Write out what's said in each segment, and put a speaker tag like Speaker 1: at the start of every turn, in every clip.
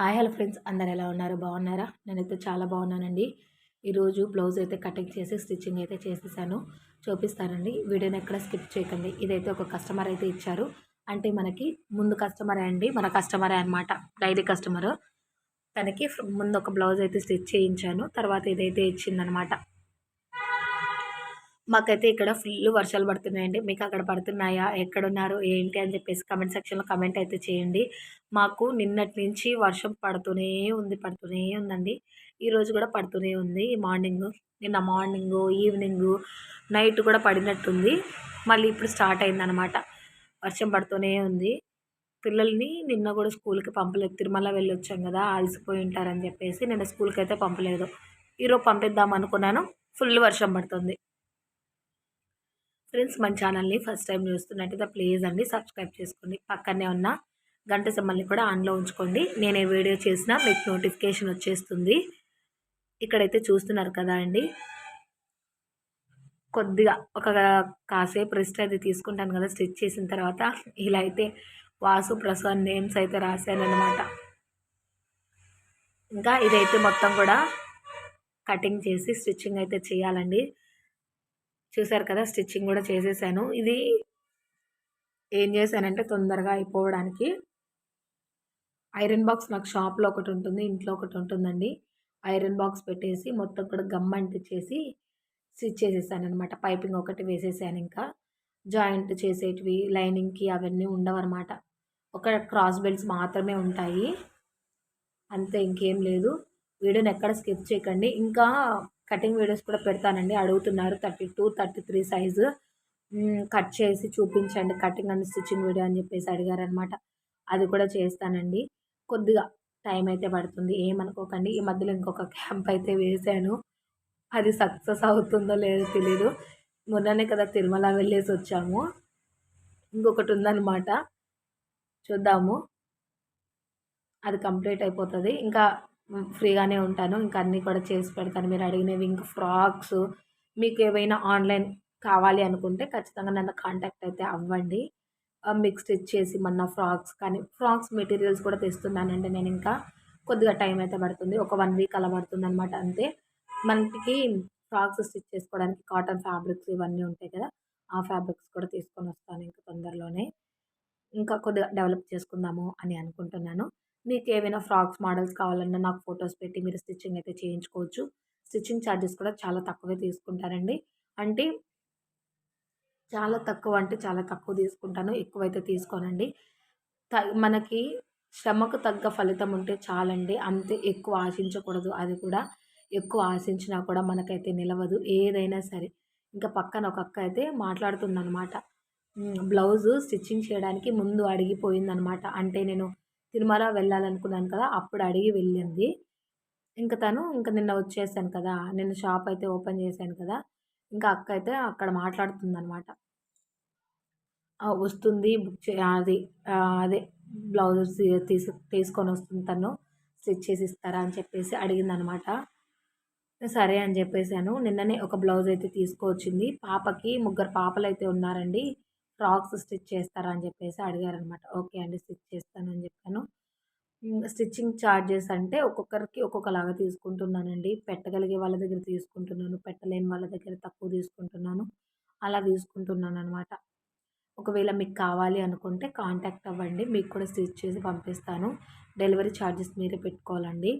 Speaker 1: Hi hello friends అందరు ఎలా ఉన్నారు? బాగున్నారా? నేనైతే చాలా బాగున్నానండి. ఈరోజు బ్లౌజ్ అయితే కటింగ్ చేసి స్టిచ్చింగ్ అయితే చేసేసాను. చూపిస్తానండి. వీడియోని ఎక్కడ స్కిప్ చేయకండి. ఇదైతే ఒక కస్టమర్ అయితే ఇచ్చారు. అంటే మనకి ముందు కస్టమరే అండి. మన కస్టమరే అనమాట డైలీ కస్టమర్. తనకి ముందు ఒక బ్లౌజ్ అయితే స్టిచ్ చేయించాను. తర్వాత ఇదైతే ఇచ్చిందనమాట మాకైతే ఇక్కడ ఫుల్ వర్షాలు పడుతున్నాయండి. మీకు అక్కడ పడుతున్నాయా? ఎక్కడున్నారు? ఏంటి? అని చెప్పేసి కమెంట్ సెక్షన్లో కమెంట్ అయితే చేయండి. మాకు నిన్నటి నుంచి వర్షం పడుతూనే ఉంది పడుతూనే ఉందండి. ఈరోజు కూడా పడుతూనే ఉంది. మార్నింగ్ నిన్న మార్నింగ్ ఈవినింగ్ నైట్ కూడా పడినట్టుంది. మళ్ళీ ఇప్పుడు స్టార్ట్ అయిందనమాట వర్షం పడుతూనే ఉంది. పిల్లల్ని నిన్న కూడా స్కూల్కి పంపలేదు. తిరుమల వెళ్ళి వచ్చాం కదా అలసిపోయి ఉంటారని చెప్పేసి నిన్న స్కూల్కి అయితే పంపలేదు. ఈరోజు పంపిద్దాం అనుకున్నాను. ఫుల్ వర్షం పడుతుంది. ఫ్రెండ్స్ మన ఛానల్ని ఫస్ట్ టైం చూస్తున్నట్టయితే ప్లీజ్ అండి సబ్స్క్రైబ్ చేసుకోండి. పక్కనే ఉన్న గంట సమ్మల్ని కూడా ఆన్లో ఉంచుకోండి. నేను ఏ వీడియో చేసినా మీకు నోటిఫికేషన్ వచ్చేస్తుంది. ఇక్కడైతే చూస్తున్నారు కదా అండి. కొద్దిగా ఒక కాసేపు రెస్ట్ అయితే తీసుకుంటాను కదా స్టిచ్ చేసిన తర్వాత. ఇలా అయితే వాసు ప్రసాద్ నేమ్స్ అయితే రాశాను అనమాట ఇంకా ఇదైతే మొత్తం కూడా కటింగ్ చేసి స్టిచ్చింగ్ అయితే చేయాలండి. చూసారు కదా స్టిచ్చింగ్ కూడా చేసేసాను. ఇది ఏం చేశానంటే తొందరగా అయిపోవడానికి ఐరన్ బాక్స్ నాకు షాప్లో ఒకటి ఉంటుంది ఇంట్లో ఒకటి ఉంటుందండి. ఐరన్ బాక్స్ పెట్టేసి మొత్తం కూడా గమ్ అంటించేసి స్టిచ్ చేసేసాను అనమాట పైపింగ్ ఒకటి వేసేసాను ఇంకా. జాయింట్ చేసేటివి లైనింగ్కి అవన్నీ ఉండవన్నమాట. ఒక క్రాస్ బెల్ట్స్ మాత్రమే ఉంటాయి. అంతే ఇంకేం లేదు. వీడియోని ఎక్కడ స్కిప్ చేయకండి. ఇంకా కటింగ్ వీడియోస్ కూడా పెడతానండి. అడుగుతున్నారు thirty two thirty three size. Cut చేసి చూపించండి. కటింగ్ అండ్ స్టిచ్చింగ్ వీడియో అని చెప్పేసి అడిగారనమాట అది కూడా చేస్తానండి. కొద్దిగా టైం అయితే పడుతుంది. ఏమనుకోకండి. ఈ మధ్యలో ఇంకొక క్యాంప్ అయితే వేశాను. అది సక్సెస్ అవుతుందో లేదో తెలీదు. మొన్ననే కదా తిరుమల వెళ్ళేసి వచ్చాము. ఇంకొకటి ఉందన్నమాట. చూద్దాము. అది కంప్లీట్ అయిపోతుంది. ఇంకా ఫ్రీగానే ఉంటాను. ఇంకా అన్నీ కూడా చేసి పెడతాను. మీరు అడిగినవి ఇంకా ఫ్రాక్స్ మీకు ఏవైనా ఆన్లైన్ కావాలి అనుకుంటే ఖచ్చితంగా నన్ను కాంటాక్ట్ అయితే అవ్వండి. మీకు స్టిచ్ చేసి మన ఫ్రాక్స్ కానీ ఫ్రాక్స్ మెటీరియల్స్ కూడా తెస్తున్నానండి నేను ఇంకా. కొద్దిగా టైం అయితే పడుతుంది. ఒక వన్ వీక్ అలా పడుతుంది అనమాట అంతే. మనకి ఫ్రాక్స్ స్టిచ్ చేసుకోవడానికి కాటన్ ఫ్యాబ్రిక్స్ ఇవన్నీ ఉంటాయి కదా ఆ ఫ్యాబ్రిక్స్ కూడా తీసుకొని వస్తాను ఇంకా తొందరలోనే. ఇంకా కొద్దిగా డెవలప్ చేసుకుందాము అని అనుకుంటున్నాను. మీకు ఏవైనా ఫ్రాక్స్ మోడల్స్ కావాలన్నా నాకు ఫొటోస్ పెట్టి మీరు స్టిచ్చింగ్ అయితే చేయించుకోవచ్చు. స్టిచ్చింగ్ ఛార్జెస్ కూడా చాలా తక్కువే తీసుకుంటారండి అంటే చాలా తక్కువ అంటే చాలా తక్కువ తీసుకుంటాను. ఎక్కువైతే తీసుకోనండి. త మనకి శ్రమకు తగ్గ ఫలితం ఉంటే చాలండి. అంతే ఎక్కువ ఆశించకూడదు అది కూడా. ఎక్కువ ఆశించినా కూడా మనకైతే నిలవదు ఏదైనా సరే. ఇంకా పక్కన ఒక అక్క అయితే మాట్లాడుతుందనమాట బ్లౌజు స్టిచ్చింగ్ చేయడానికి ముందు అడిగిపోయిందనమాట అంటే నేను తిరుమల వెళ్ళాలనుకున్నాను కదా అప్పుడు అడిగి వెళ్ళింది. ఇంకా తను ఇంకా నిన్న వచ్చేసాను కదా నిన్న షాప్ అయితే ఓపెన్ చేశాను కదా ఇంకా అక్క అయితే అక్కడ మాట్లాడుతుందనమాట వస్తుంది బుక్ చే అది అదే బ్లౌజెస్ తీసు తీసుకొని వస్తుంది తను స్టిచ్ చేసి ఇస్తారా అని చెప్పేసి అడిగిందనమాట సరే అని చెప్పేసాను నిన్ననే ఒక బ్లౌజ్ అయితే తీసుకొచ్చింది. పాపకి ముగ్గురు పాపలు అయితే ఉన్నారండి. ఫ్రాక్స్ స్టిచ్ చేస్తారా అని చెప్పేసి అడిగారనమాట ఓకే అండి స్టిచ్ చేస్తాను అని చెప్పాను. స్టిచ్చింగ్ ఛార్జెస్ అంటే ఒక్కొక్కరికి ఒక్కొక్కలాగా తీసుకుంటున్నానండి. పెట్టగలిగే వాళ్ళ దగ్గర తీసుకుంటున్నాను పెట్టలేని వాళ్ళ దగ్గర తక్కువ తీసుకుంటున్నాను అలా తీసుకుంటున్నాను అనమాట ఒకవేళ మీకు కావాలి అనుకుంటే కాంటాక్ట్ అవ్వండి మీకు కూడా స్టిచ్ చేసి పంపిస్తాను. డెలివరీ ఛార్జెస్ మీరే పెట్టుకోవాలండి.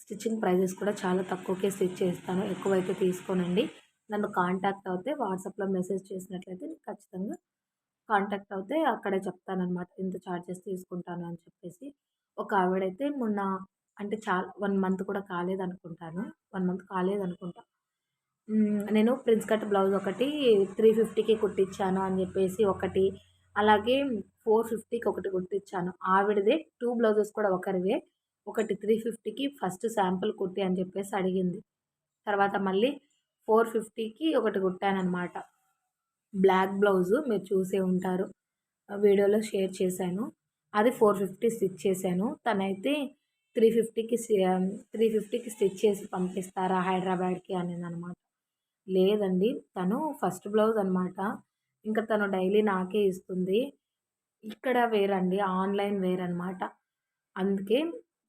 Speaker 1: స్టిచ్చింగ్ ప్రైజెస్ కూడా చాలా తక్కువకే స్టిచ్ చేస్తాను ఎక్కువైతే తీసుకోనండి. నన్ను కాంటాక్ట్ అవుతే వాట్సాప్లో మెసేజ్ చేసినట్లయితే నేను ఖచ్చితంగా కాంటాక్ట్ అవుతే అక్కడే చెప్తానమాట ఇంత ఛార్జెస్ తీసుకుంటాను అని చెప్పేసి. ఒక ఆవిడైతే మొన్న అంటే చాలా వన్ మంత్ కూడా కాలేదు అనుకుంటాను వన్ మంత్ కాలేదు అనుకుంటా నేను ప్రిన్స్ కట్ బ్లౌజ్ ఒకటి త్రీ ఫిఫ్టీకి కుట్టించాను అని చెప్పేసి ఒకటి అలాగే ఫోర్ ఫిఫ్టీకి ఒకటి కుట్టించాను ఆవిడదే టూ బ్లౌజెస్ కూడా ఒకరివే. ఒకటి త్రీ ఫిఫ్టీకి ఫస్ట్ శాంపుల్ కుట్టి అని చెప్పేసి అడిగింది. తర్వాత మళ్ళీ ఫోర్ ఫిఫ్టీకి ఒకటి కుట్టానమాట బ్లాక్ బ్లౌజు మీరు చూసే ఉంటారు. వీడియోలో షేర్ చేశాను. అది ఫోర్ ఫిఫ్టీ స్టిచ్ చేశాను. తనైతే త్రీ ఫిఫ్టీకి త్రీ ఫిఫ్టీకి స్టిచ్ చేసి పంపిస్తారా హైదరాబాద్కి అనేది అనమాట లేదండి తను ఫస్ట్ బ్లౌజ్ అనమాట ఇంకా తను డైలీ నాకే ఇస్తుంది. ఇక్కడ వేరండి ఆన్లైన్ వేరనమాట అందుకే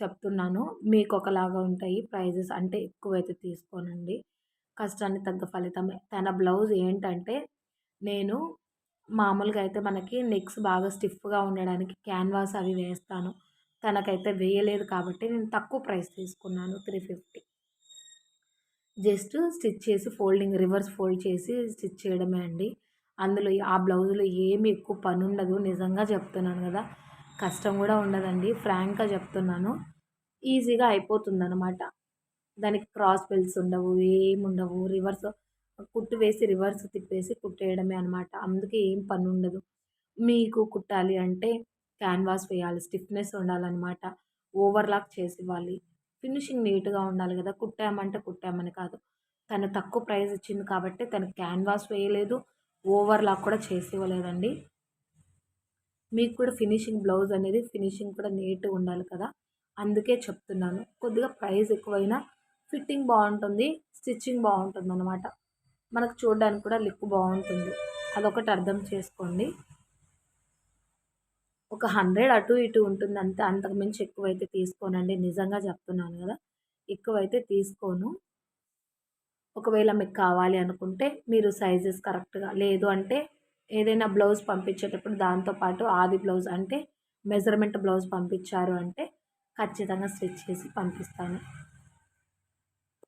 Speaker 1: చెప్తున్నాను మీకు ఒకలాగా ఉంటాయి ప్రైజెస్ అంటే ఎక్కువైతే తీసుకోనండి. కష్టాన్ని తగ్గ ఫలితమే తన బ్లౌజ్ ఏంటంటే నేను మామూలుగా అయితే మనకి నెక్స్ బాగా స్టిఫ్గా ఉండడానికి క్యాన్వాస్ అవి వేస్తాను. తనకైతే వేయలేదు కాబట్టి నేను తక్కువ ప్రైస్ తీసుకున్నాను త్రీ ఫిఫ్టీ. జస్ట్ స్టిచ్ చేసి ఫోల్డింగ్ రివర్స్ ఫోల్డ్ చేసి స్టిచ్ చేయడమే అండి. అందులో ఆ బ్లౌజ్లో ఏమి ఎక్కువ పని ఉండదు నిజంగా చెప్తున్నాను కదా. కష్టం కూడా ఉండదండి ఫ్రాంక్గా చెప్తున్నాను. ఈజీగా అయిపోతుంది అనమాట దానికి క్రాస్ బెల్ట్స్ ఉండవు ఏమి ఉండవు. రివర్స్ కుట్టు వేసి రివర్స్ తిప్పేసి కుట్టేయడమే అనమాట అందుకే ఏం పని ఉండదు. మీకు కుట్టాలి అంటే క్యాన్వాస్ వేయాలి స్టిఫ్నెస్ ఉండాలన్నమాట. ఓవర్లాక్ చేసి ఇవ్వాలి ఫినిషింగ్ నీట్గా ఉండాలి కదా. కుట్టామంటే కుట్టామని కాదు. తను తక్కువ ప్రైస్ ఇచ్చింది కాబట్టి తను క్యాన్వాస్ వేయలేదు ఓవర్లాక్ కూడా చేసి ఇవ్వలేదండి మీకు కూడా ఫినిషింగ్ బ్లౌజ్ అనేది ఫినిషింగ్ కూడా నీట్గా ఉండాలి కదా. అందుకే చెప్తున్నాను. కొద్దిగా ప్రైస్ ఎక్కువైనా ఫిట్టింగ్ బాగుంటుంది స్టిచ్చింగ్ బాగుంటుంది అనమాట మనకు చూడడానికి కూడా లుక్ బాగుంటుంది. అదొకటి అర్థం చేసుకోండి. ఒక హండ్రెడ్ అటు ఇటు ఉంటుంది అంతే అంతకు మించి ఎక్కువైతే తీసుకోనండి. నిజంగా చెప్తున్నాను కదా ఎక్కువైతే తీసుకోను. ఒకవేళ మీకు కావాలి అనుకుంటే మీరు సైజెస్ కరెక్ట్గా లేదు అంటే ఏదైనా బ్లౌజ్ పంపించేటప్పుడు దాంతోపాటు ఆది బ్లౌజ్ అంటే మెజర్మెంట్ బ్లౌజ్ పంపించారు అంటే ఖచ్చితంగా స్టిచ్ చేసి పంపిస్తాను.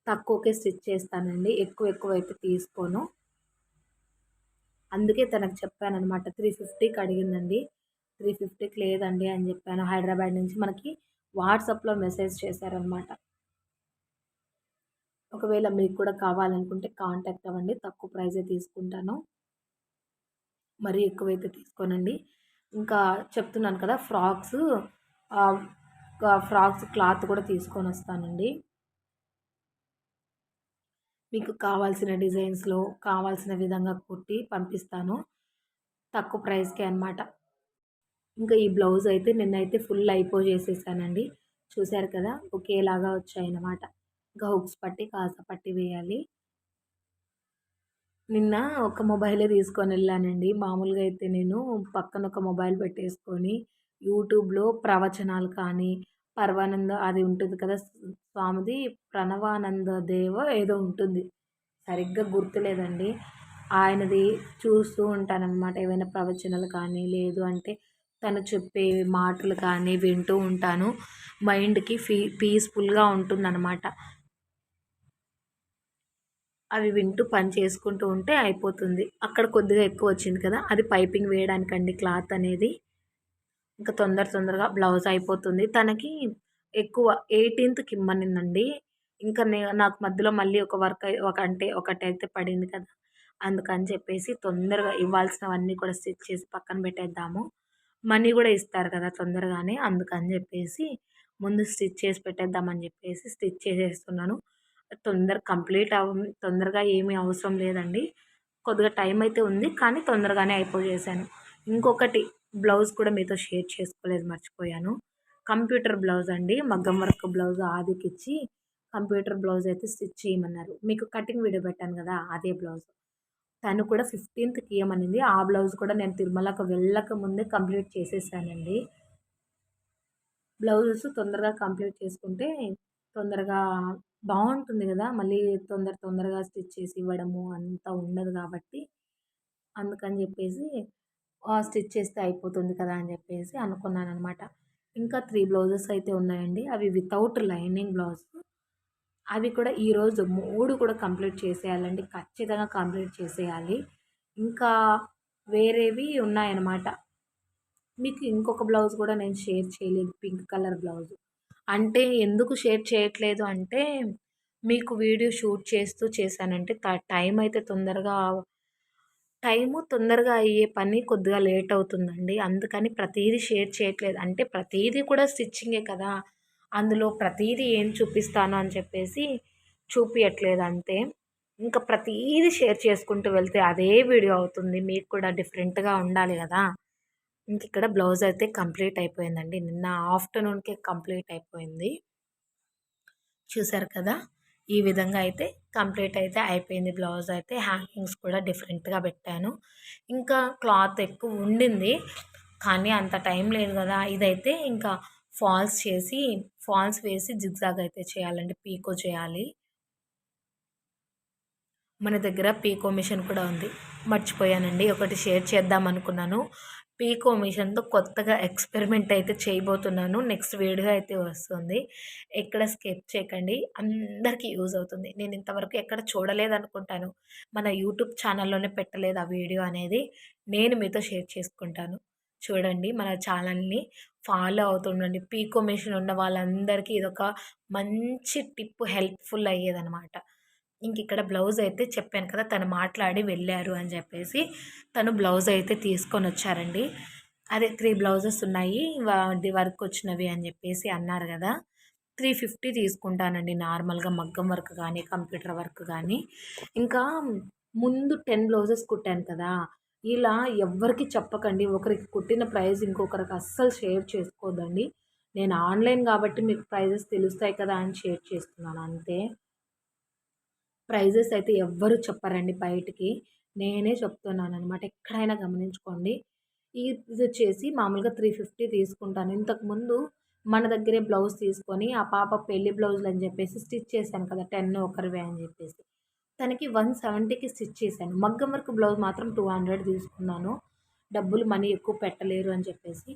Speaker 1: తక్కువకే స్టిచ్ చేస్తానండి. ఎక్కువ ఎక్కువ అయితే తీసుకోను. అందుకే తనకు చెప్పాను అనమాట త్రీ ఫిఫ్టీకి అడిగిందండి. త్రీ ఫిఫ్టీకి లేదండి అని చెప్పాను. హైదరాబాద్ నుంచి మనకి వాట్సాప్లో మెసేజ్ చేశారనమాట ఒకవేళ మీకు కూడా కావాలనుకుంటే కాంటాక్ట్ అవ్వండి. తక్కువ ప్రైజే తీసుకుంటాను. మరీ ఎక్కువైతే తీసుకోనండి. ఇంకా చెప్తున్నాను కదా ఫ్రాక్స్ ఫ్రాక్స్ క్లాత్ కూడా తీసుకొని వస్తానండి మీకు కావాల్సిన డిజైన్స్లో కావాల్సిన విధంగా కుట్టి పంపిస్తాను. తక్కువ ప్రైస్కే అనమాట ఇంకా ఈ బ్లౌజ్ అయితే నిన్నైతే ఫుల్ అయిపో చేసేసానండి. చూశారు కదా ఒకేలాగా వచ్చాయి అన్నమాట ఇంకా హుక్స్ పట్టి కాస పట్టి వేయాలి. నిన్న ఒక మొబైలే తీసుకొని వెళ్ళానండి. మామూలుగా అయితే నేను పక్కన ఒక మొబైల్ పెట్టేసుకొని యూట్యూబ్లో ప్రవచనాలు కానీ పర్వానంద అది ఉంటుంది కదా. స్వామిది ప్రణవానంద దేవ ఏదో ఉంటుంది. సరిగ్గా గుర్తులేదండి. ఆయనది చూస్తూ ఉంటానన్నమాట. ఏవైనా ప్రవచనాలు కానీ లేదు అంటే తను చెప్పే మాటలు కానీ వింటూ ఉంటాను. మైండ్కి ఫీ పీస్ఫుల్గా ఉంటుందన్నమాట. అవి వింటూ పని చేసుకుంటూ ఉంటే అయిపోతుంది. అక్కడ కొద్దిగా ఎక్కువ వచ్చింది కదా. అది పైపింగ్ వేయడానికండి క్లాత్ అనేది. ఇంకా తొందర తొందరగా బ్లౌజ్ అయిపోతుంది. తనకి ఎక్కువ ఎయిటీన్త్కి ఇమ్మనిందండి. ఇంకా నే నాకు మధ్యలో మళ్ళీ ఒక వర్క్ ఒక అంటే ఒకటైతే పడింది కదా. అందుకని చెప్పేసి తొందరగా ఇవ్వాల్సినవన్నీ కూడా స్టిచ్ చేసి పక్కన పెట్టేద్దాము. మనీ కూడా ఇస్తారు కదా తొందరగానే. అందుకని చెప్పేసి ముందు స్టిచ్ చేసి పెట్టేద్దామని చెప్పేసి స్టిచ్ చేసేస్తున్నాను. తొందర కంప్లీట్ అవ తొందరగా ఏమీ అవసరం లేదండి. కొద్దిగా టైం అయితే ఉంది కానీ తొందరగానే అయిపోయేసాను. ఇంకొకటి బ్లౌజ్ కూడా మీతో షేర్ చేసుకోలేదు మర్చిపోయాను. కంప్యూటర్ బ్లౌజ్ అండి మగ్గం వర్క్ బ్లౌజ్ ఆదికిచ్చి కంప్యూటర్ బ్లౌజ్ అయితే స్టిచ్ చేయమన్నారు. మీకు కటింగ్ వీడియో పెట్టాను కదా అదే బ్లౌజ్. తను కూడా ఫిఫ్టీన్త్కి ఇవ్వమనింది. ఆ బ్లౌజ్ కూడా నేను తిరుమలకు వెళ్ళక ముందే కంప్లీట్ చేసేసానండి. బ్లౌజెస్ తొందరగా కంప్లీట్ చేసుకుంటే తొందరగా బాగుంటుంది కదా మళ్ళీ తొందర తొందరగా స్టిచ్ చేసి ఇవ్వడము అంత ఉండదు కాబట్టి అందుకని చెప్పేసి స్టిచ్ చేస్తే అయిపోతుంది కదా అని చెప్పేసి అనుకున్నాను అనమాట ఇంకా త్రీ బ్లౌజెస్ అయితే ఉన్నాయండి. అవి వితౌట్ లైనింగ్ బ్లౌజ్. అవి కూడా ఈరోజు మూడు కూడా కంప్లీట్ చేసేయాలండి. ఖచ్చితంగా కంప్లీట్ చేసేయాలి. ఇంకా వేరేవి ఉన్నాయన్నమాట మీకు ఇంకొక బ్లౌజ్ కూడా నేను షేర్ చేయలేదు. Pink colour blouse. అంటే ఎందుకు షేర్ చేయట్లేదు అంటే మీకు వీడియో షూట్ చేస్తూ చేశానంటే టైం అయితే తొందరగా టైము తొందరగా అయ్యే పని కొద్దిగా లేట్ అవుతుందండి. అందుకని ప్రతీది షేర్ చేయట్లేదు. అంటే ప్రతీదీ కూడా స్టిచ్చింగే కదా. అందులో ప్రతీదీ ఏం చూపిస్తాను అని చెప్పేసి చూపించట్లేదు అంతే. ఇంకా ప్రతీది షేర్ చేసుకుంటూ వెళ్తే అదే వీడియో అవుతుంది. మీకు కూడా డిఫరెంట్గా ఉండాలి కదా. ఇంక ఇక్కడ బ్లౌజ్ అయితే కంప్లీట్ అయిపోయిందండి. నిన్న ఆఫ్టర్నూన్కే కంప్లీట్ అయిపోయింది. చూసారు కదా? ఈ విధంగా అయితే కంప్లీట్ అయితే అయిపోయింది. బ్లౌజ్ అయితే హ్యాంగింగ్స్ కూడా డిఫరెంట్గా పెట్టాను. ఇంకా క్లాత్ ఎక్కువ ఉండింది. కానీ అంత టైం లేదు కదా. ఇదైతే ఇంకా ఫాల్స్ చేసి ఫాల్స్ వేసి జిగ్జాగ్ అయితే చేయాలండి. పీకో చేయాలి. మన దగ్గర పీకో మిషన్ కూడా ఉంది. మర్చిపోయానండి. ఒకటి షేర్ చేద్దాం అనుకున్నాను పీకో మిషన్తో కొత్తగా ఎక్స్పెరిమెంట్ అయితే చేయబోతున్నాను. నెక్స్ట్ వీడియో అయితే వస్తుంది. ఎక్కడ స్కెప్ చేయకండి. అందరికీ యూజ్ అవుతుంది. నేను ఇంతవరకు ఎక్కడ చూడలేదనుకుంటాను. మన యూట్యూబ్ ఛానల్లోనే పెట్టలేదు ఆ వీడియో అనేది. నేను మీతో షేర్ చేసుకుంటాను. చూడండి మన ఛానల్ని ఫాలో అవుతుండండి. పీకో మిషన్ ఉన్న వాళ్ళందరికీ ఇదొక మంచి టిప్ హెల్ప్ఫుల్ అయ్యేదనమాట ఇంక ఇక్కడ బ్లౌజ్ అయితే చెప్పాను కదా తను మాట్లాడి వెళ్ళారు అని చెప్పేసి తను బ్లౌజ్ అయితే తీసుకొని వచ్చారండి. అదే త్రీ బ్లౌజెస్ ఉన్నాయి వాటి వర్క్ వచ్చినవి అని చెప్పేసి అన్నారు కదా. త్రీ ఫిఫ్టీ తీసుకుంటానండి నార్మల్గా మగ్గం వర్క్ కానీ కంప్యూటర్ వర్క్ కానీ. ఇంకా ముందు టెన్ బ్లౌజెస్ కుట్టాను కదా ఇలా ఎవ్వరికి చెప్పకండి. ఒకరికి కుట్టిన ప్రైస్ ఇంకొకరికి అస్సలు షేర్ చేసుకోదండి. నేను ఆన్లైన్ కాబట్టి మీకు ప్రైజెస్ తెలుస్తాయి కదా అని షేర్ చేస్తున్నాను అంతే. ప్రైజెస్ అయితే ఎవ్వరు చెప్పరండి బయటికి. నేనే చెప్తున్నాను అనమాట ఎక్కడైనా గమనించుకోండి. ఇది వచ్చేసి మామూలుగా త్రీ ఫిఫ్టీ తీసుకుంటాను. ఇంతకుముందు మన దగ్గరే బ్లౌజ్ తీసుకొని ఆ పాప పెళ్ళి బ్లౌజులు అని చెప్పేసి స్టిచ్ చేశాను కదా టెన్ ఒకరివే అని చెప్పేసి. తనకి వన్ సెవెంటీకి స్టిచ్ చేశాను. మగ్గం వర్క్ బ్లౌజ్ మాత్రం టూ హండ్రెడ్ తీసుకున్నాను. డబ్బులు మనీ ఎక్కువ పెట్టలేరు అని చెప్పేసి.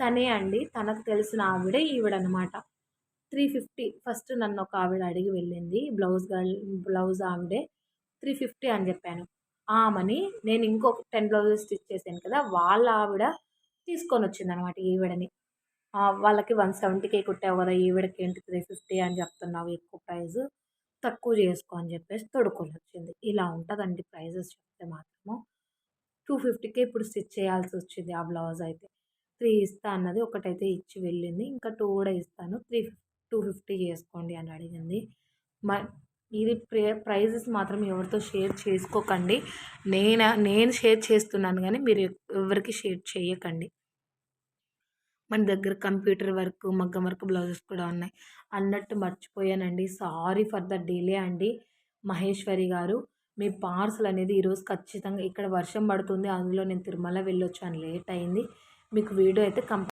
Speaker 1: తనే అండి తనకు తెలిసిన ఆవిడే ఈవిడనమాట త్రీ ఫిఫ్టీ ఫస్ట్ నన్ను ఒక ఆవిడ అడిగి వెళ్ళింది బ్లౌజ్ గర్ల్ బ్లౌజ్ ఆవిడే త్రీ ఫిఫ్టీ అని చెప్పాను. ఆమని నేను ఇంకొక టెన్ బ్లౌజెస్ స్టిచ్ చేశాను కదా వాళ్ళ ఆవిడ తీసుకొని వచ్చింది అనమాట ఈవిడని వాళ్ళకి వన్ సెవెంటీకే కుట్టావు కదా ఈవిడకి ఏంటి త్రీ ఫిఫ్టీ అని చెప్తున్నావు ఎక్కువ ప్రైస్ తక్కువ చేసుకో అని చెప్పేసి తొడుకొని వచ్చింది. ఇలా ఉంటుందండి ప్రైజెస్ చెప్తే మాత్రము. టూ ఫిఫ్టీకే ఇప్పుడు స్టిచ్ చేయాల్సి వచ్చింది ఆ బ్లౌజ్ అయితే. త్రీ ఇస్తా అన్నది ఒకటైతే ఇచ్చి వెళ్ళింది ఇంకా టూ కూడా ఇస్తాను త్రీ టూ ఫిఫ్టీ చేసుకోండి అని అడిగింది. మ ఇది ప్రే ప్రైజెస్ మాత్రం ఎవరితో షేర్ చేసుకోకండి. నేను నేను షేర్ చేస్తున్నాను కానీ మీరు ఎవరికి షేర్ చేయకండి. మన దగ్గర కంప్యూటర్ వర్క్ మగ్గం వర్క్ బ్లౌజెస్ కూడా ఉన్నాయి. అన్నట్టు మర్చిపోయానండి. సారీ ఫర్ ద డిలే అండి మహేశ్వరి గారు. మీ పార్సల్ అనేది ఈరోజు ఖచ్చితంగా ఇక్కడ వర్షం పడుతుంది అందులో నేను తిరుమల వెళ్ళొచ్చాను లేట్ అయింది. మీకు వీడియో అయితే కంప్